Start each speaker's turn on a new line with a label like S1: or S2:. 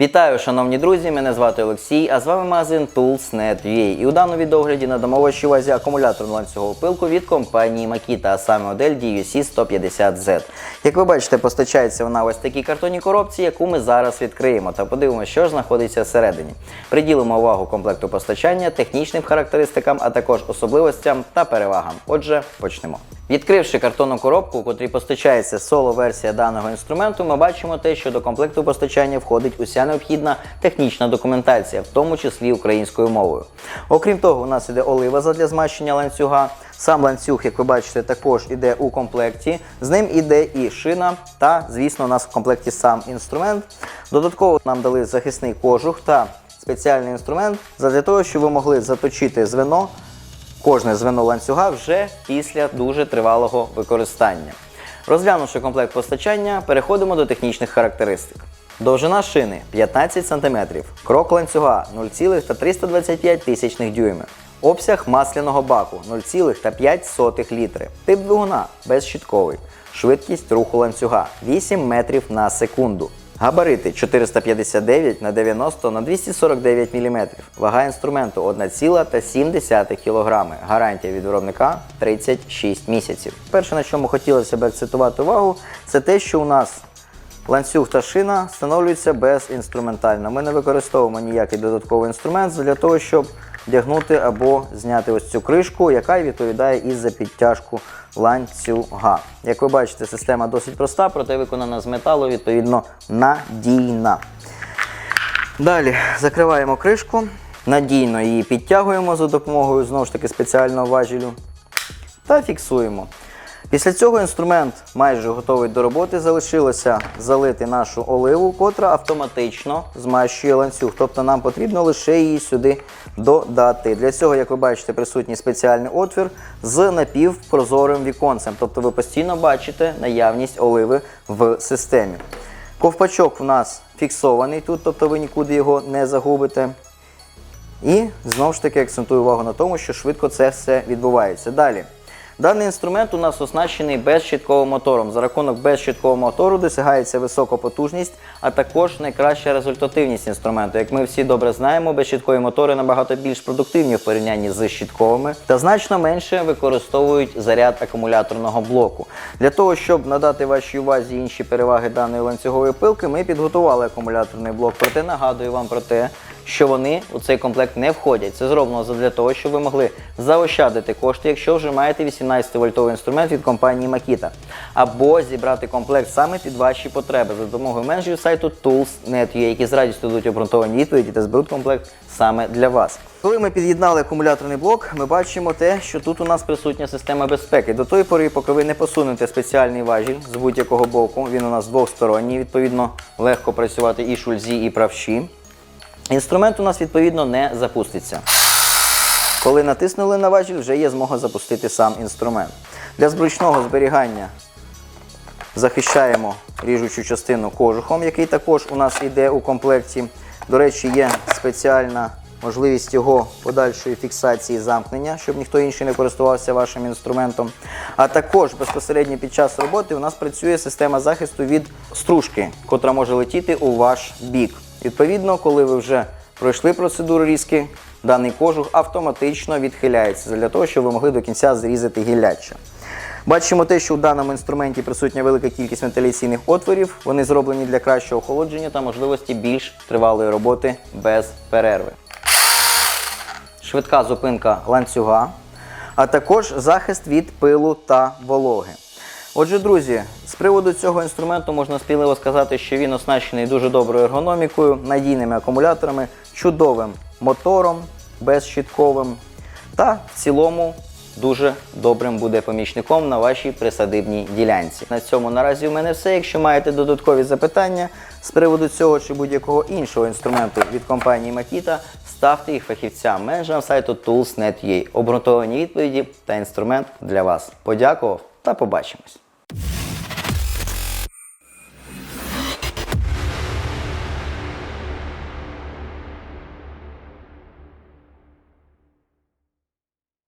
S1: Вітаю, шановні друзі! Мене звати Олексій, а з вами магазин Tools.net.ua. І у даному відогляді надамо вашій увазі акумуляторну ланцюгову пилку від компанії Makita, а саме модель DUC 150Z. Як ви бачите, постачається вона ось такій картонній коробці, яку ми зараз відкриємо та подивимося, що ж знаходиться всередині. Приділимо увагу комплекту постачання, технічним характеристикам, а також особливостям та перевагам. Отже, почнемо. Відкривши картонну коробку, у котрій постачається соло-версія даного інструменту, ми бачимо те, що до комплекту постачання входить уся необхідна технічна документація, в тому числі українською мовою. Окрім того, у нас іде олива задля змащення ланцюга. Сам ланцюг, як ви бачите, також іде у комплекті. З ним іде і шина, та, звісно, у нас в комплекті сам інструмент. Додатково нам дали захисний кожух та спеціальний інструмент для того, щоб ви могли заточити звено кожне звено ланцюга вже після дуже тривалого використання. Розглянувши комплект постачання, переходимо до технічних характеристик. Довжина шини 15 см, крок ланцюга 0,325 тисячних дюйми. Обсяг масляного баку 0,5 літри. Тип двигуна безщітковий. Швидкість руху ланцюга 8 метрів на секунду. Габарити 459 на 90 на 249 мм. Вага інструменту 1,7 кг. Гарантія від виробника 36 місяців. Перше, на чому хотілося б акцентувати увагу, це те, що у нас ланцюг та шина встановлюються безінструментально. Ми не використовуємо ніякий додатковий інструмент для того, щоб вдягнути або зняти ось цю кришку, яка відповідає і за підтяжку ланцюга. Як ви бачите, система досить проста, проте виконана з металу, відповідно, надійна. Далі закриваємо кришку, надійно її підтягуємо за допомогою знову ж таки спеціального важелю та фіксуємо. Після цього інструмент майже готовий до роботи. Залишилося залити нашу оливу, котра автоматично змащує ланцюг. Тобто нам потрібно лише її сюди додати. Для цього, як ви бачите, присутній спеціальний отвір з напівпрозорим віконцем. Тобто ви постійно бачите наявність оливи в системі. Ковпачок у нас фіксований тут, тобто ви нікуди його не загубите. І знову ж таки акцентую увагу на тому, що швидко це все відбувається. Далі. Даний інструмент у нас оснащений безщітковим мотором. За рахунок безщіткового мотору досягається висока потужність, а також найкраща результативність інструменту. Як ми всі добре знаємо, безщіткові мотори набагато більш продуктивні в порівнянні з щітковими та значно менше використовують заряд акумуляторного блоку. Для того, щоб надати вашій увазі інші переваги даної ланцюгової пилки, ми підготували акумуляторний блок. Проте нагадую вам про те, що вони у цей комплект не входять. Це зроблено для того, щоб ви могли заощадити кошти, якщо вже маєте 18-вольтовий інструмент від компанії Makita, або зібрати комплект саме під ваші потреби за допомогою менеджерів сайту Tools.net.ua, які з радістю дадуть обґрунтовані відповіді та зберуть комплект саме для вас. Коли ми під'єднали акумуляторний блок, ми бачимо те, що тут у нас присутня система безпеки. До тої пори, поки ви не посунете спеціальний важіль з будь-якого боку, він у нас двохсторонній, відповідно, легко працювати і шульзі, і правші. Інструмент у нас відповідно не запуститься. Коли натиснули на важіль, вже є змога запустити сам інструмент. Для зручного зберігання захищаємо ріжучу частину кожухом, який також у нас йде у комплекті. До речі, є спеціальна можливість його подальшої фіксації замкнення, щоб ніхто інший не користувався вашим інструментом. А також безпосередньо під час роботи у нас працює система захисту від стружки, котра може летіти у ваш бік. Відповідно, коли ви вже пройшли процедуру різки, даний кожух автоматично відхиляється для того, щоб ви могли до кінця зрізати гілляча. Бачимо те, що у даному інструменті присутня велика кількість вентиляційних отворів. Вони зроблені для кращого охолодження та можливості більш тривалої роботи без перерви. Швидка зупинка ланцюга, а також захист від пилу та вологи. Отже, друзі, з приводу цього інструменту можна сміливо сказати, що він оснащений дуже доброю ергономікою, надійними акумуляторами, чудовим мотором безщітковим та в цілому дуже добрим буде помічником на вашій присадибній ділянці. На цьому наразі у мене все. Якщо маєте додаткові запитання з приводу цього чи будь-якого іншого інструменту від компанії Makita, ставте їх фахівцям менеджерам сайту Tools.net.ua. Обґрунтовані відповіді та інструмент для вас. Подякував та побачимось.